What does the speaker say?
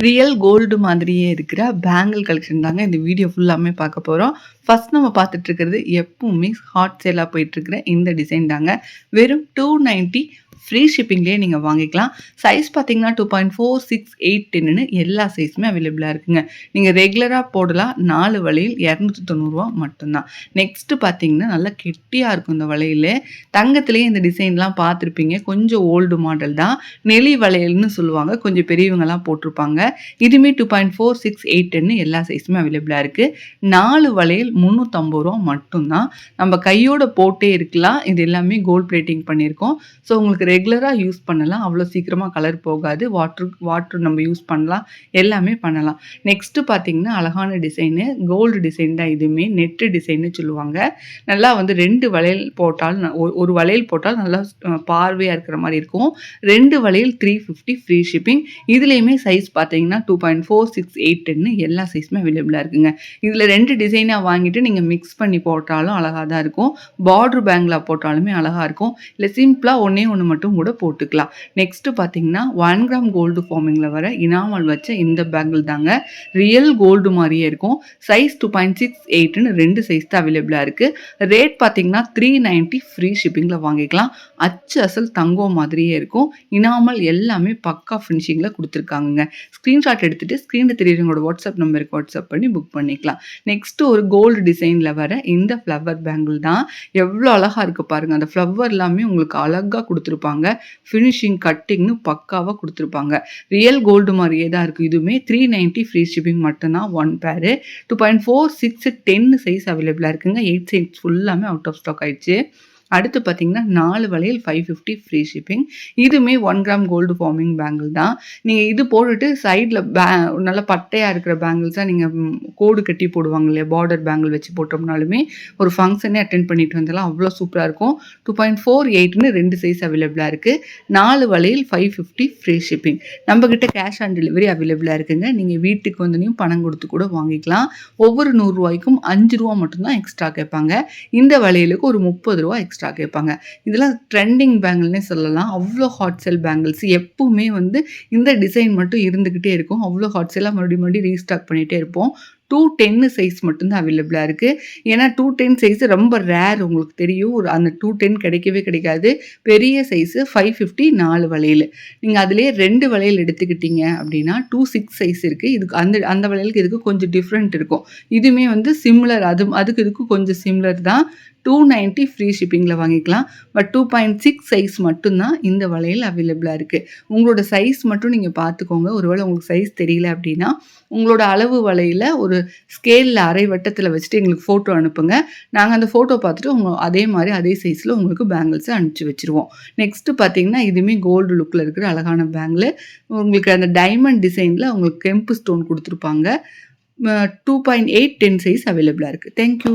Real gold மாதிரியே இருக்கிற bangle collection தாங்க இந்த வீடியோ ஃபுல்லாமே பார்க்க போகிறோம் ஃபர்ஸ்ட் நம்ம பார்த்துட்டு இருக்கிறது எப்பவுமே ஹாட் சேலாக போயிட்டு இருக்கிற இந்த டிசைன் தாங்க. வெறும் டூ நைன்ட்டி ஃப்ரீ ஷிப்பிங்லேயே நீங்கள் வாங்கிக்கலாம். சைஸ் பார்த்தீங்கன்னா two point four six eight டென்னு எல்லா சைஸுமே அவைலபிளாக இருக்குங்க. நீங்கள் ரெகுலராக போடலாம். நாலு வளையல் இரநூத்தி தொண்ணூறுரூவா மட்டும்தான். நெக்ஸ்ட்டு பார்த்தீங்கன்னா நல்லா கெட்டியாக இருக்கும் இந்த வளையல். தங்கத்துலேயே இந்த டிசைன்லாம் பார்த்துருப்பீங்க கொஞ்சம் ஓல்டு மாடல் தான். நெளி வளையல்னு சொல்லுவாங்க. கொஞ்சம் பெரியவங்கலாம் போட்டிருப்பாங்க. இதுவுமே two point four six eight டென்னு எல்லா சைஸுமே அவைலபிளாக இருக்குது நாலு வளையல் முந்நூற்றம்பது ரூபா மட்டும்தான். நம்ம கையோட போட்டே இருக்கலாம். இது எல்லாமே கோல்ட் பிளேட்டிங் பண்ணியிருக்கோம். ஸோ உங்களுக்கு ரெகுலராக யூஸ் பண்ணலாம். அவ்வளோ சீக்கிரமாக கலர் போகாது. வாட்ரு வாட்ரு நம்ம யூஸ் பண்ணலாம். எல்லாமே பண்ணலாம். நெக்ஸ்ட்டு பார்த்தீங்கன்னா அழகான டிசைனு. கோல்டு டிசைன் தான் இதுவுமே. நெட்டு டிசைன்னு சொல்லுவாங்க. நல்லா வந்து ரெண்டு வளையல் போட்டால் ஒரு வளையல் போட்டால் நல்லா பார்வையாக இருக்கிற மாதிரி இருக்கும். ரெண்டு வளையல் த்ரீ ஃபிஃப்டி ஃப்ரீ ஷிப்பிங் இதுலேயுமே சைஸ் பார்த்தீங்கன்னா two point four six eight டென்னு எல்லா சைஸுமே அவைலபிளாக இருக்குங்க. இதில் ரெண்டு டிசைனாக வாங்கிட்டு நீங்கள் மிக்ஸ் பண்ணி போட்டாலும் அழகாக தான் இருக்கும். பார்ட்ரு பேங்கில் போட்டாலுமே அழகாக இருக்கும். இல்லை சிம்பிளாக ஒன்றே ஒன்று மட்டும் கூட போட்டுக்கலாம். நெக்ஸ்ட்டு பார்த்தீங்கன்னா ஒன் கிராம் கோல்டு ஃபார்மிங்கில் வர இனாமல் வச்ச இந்த பேங்கிள் தாங்க ரியல் கோல்டு மாதிரியே இருக்கும். சைஸ் டூ பாயிண்ட் சிக்ஸ் எயிட்னு ரெண்டு சைஸ் தான் அவைலபிளாக இருக்குது ரேட் பார்த்தீங்கன்னா த்ரீ நைன்ட்டி ஃப்ரீ ஷிப்பிங்கில் வாங்கிக்கலாம். அச்சு அசல் தங்கம் மாதிரியே இருக்கும். இனாமல் எல்லாமே பக்கா ஃபினிஷிங்கில் கொடுத்துருக்காங்க ஸ்க்ரீன்ஷாட் எடுத்துகிட்டு ஸ்க்ரீனில் தெரியுறவங்களோட வாட்ஸ்அப் நம்பருக்கு வாட்ஸ்அப் பண்ணி புக் பண்ணிக்கலாம். நெக்ஸ்ட்டு ஒரு கோல்டு டிசைனில் வர இந்த ஃப்ளவர் பேங்கிள் தான் எவ்வளோ அழகாக இருக்குது பாருங்கள் அந்த ஃப்ளவர் எல்லாமே உங்களுக்கு அழகாக கொடுத்துருப்பாங்க. ஃபினிஷிங் கட்டிங்னு பக்காவாக கொடுத்துருப்பாங்க. ரியல் கோல்டு மாதிரியே தான் இருக்குது இதுவுமே த்ரீ நைன்ட்டி ஃப்ரீ ஷிப்பிங் மட்டும்தான் ஒன் பேரு two point four six ten size அவைலபிளாக இருக்குங்க. எயிட் சைஸ் ஃபுல்லாமே அவுட் ஆஃப் ஸ்டாக் ஆயிடுச்சு. அடுத்து பார்த்தீங்கன்னா நாலு வளையல் ஃபைவ் ஃபிஃப்டி ஃப்ரீ ஷிப்பிங் இதுவுமே one gram gold forming bangle தான். நீங்கள் இது போட்டுட்டு சைடில் பே நல்ல பட்டையாக இருக்கிற பேங்கிள்ஸாக நீங்கள் கோடு கட்டி போடுவாங்க இல்லையா? பார்டர் பேங்கிள் வச்சு போட்டோம்னாலுமே ஒரு ஃபங்க்ஷனே அட்டென்ட் பண்ணிட்டு வந்தாலும் அவ்வளோ சூப்பராக இருக்கும். டூ பாயிண்ட் ஃபோர் எயிட்னு ரெண்டு சைஸ் அவைலபிளாக இருக்குது நாலு வளையல் ஃபைவ் ஃபிஃப்டி ஃப்ரீ ஷிப்பிங் நம்மக்கிட்ட கேஷ் ஆன் டெலிவரி அவைலபிளாக இருக்குங்க. நீங்கள் வீட்டுக்கு வந்தனையும் பணம் கொடுத்து கூட வாங்கிக்கலாம். ஒவ்வொரு நூறுரூவாய்க்கும் அஞ்சு ரூபா மட்டும்தான் எக்ஸ்ட்ரா கேட்பாங்க. இந்த வளையலுக்கு ஒரு முப்பது ரூபா எக்ஸ்ட்ரா எக்ஸ்ட்ரா கேட்பாங்க. இதெல்லாம் ட்ரெண்டிங் பேங்கிள்னே சொல்லலாம். அவ்வளோ ஹாட் செல் பேங்கிள்ஸ் எப்பவுமே வந்து இந்த டிசைன் மட்டும் இருந்துக்கிட்டே இருக்கும். அவ்வளோ ஹாட் செல்லாக மறுபடியும் மறுபடியும் ரீஸ்டாக் பண்ணிகிட்டே இருப்போம். டூ டென்னு சைஸ் மட்டும்தான் அவைலபிளாக இருக்குது ஏன்னா டூ டென் சைஸு ரொம்ப ரேர் உங்களுக்கு தெரியும். ஒரு அந்த டூ டென் கிடைக்கவே கிடைக்காது. பெரிய சைஸு ஃபைவ் ஃபிஃப்டி நாலு வளையல். நீங்கள் அதிலே ரெண்டு வளையல் எடுத்துக்கிட்டீங்க அப்படின்னா டூ சிக்ஸ் சைஸ் இருக்குது இதுக்கு அந்த அந்த வளையலுக்கு இதுக்கு கொஞ்சம் டிஃப்ரெண்ட் இருக்கும். இதுவுமே வந்து சிம்லர் அது அதுக்கு இதுக்கு கொஞ்சம் சிம்லர் தான். டூ நைன்ட்டி ஃப்ரீ ஷிப்பிங்கில் வாங்கிக்கலாம். But two point six size மட்டும்தான் இந்த வளையல் அவைலபிளாக இருக்குது உங்களோட சைஸ் மட்டும் நீங்கள் பார்த்துக்கோங்க. ஒருவேளை உங்களுக்கு சைஸ் தெரியல அப்படின்னா உங்களோட அளவு வலையில் ஒரு ஸ்கேலில் அரை வட்டத்தில் வச்சுட்டு எங்களுக்கு ஃபோட்டோ அனுப்புங்க. நாங்கள் அந்த ஃபோட்டோ பார்த்துட்டு உங்கள் அதே மாதிரி அதே சைஸில் உங்களுக்கு பேங்கிள்ஸை அனுப்பிச்சி வச்சுருவோம். நெக்ஸ்ட்டு பார்த்தீங்கன்னா இதுவுமே கோல்டு லுக்கில் இருக்கிற அழகான பேங்கிள் உங்களுக்கு அந்த டைமண்ட் டிசைனில் உங்களுக்கு கெம்பு ஸ்டோன் கொடுத்துருப்பாங்க. Two point eight ten size அவைலபிளாக இருக்குது தேங்க்யூ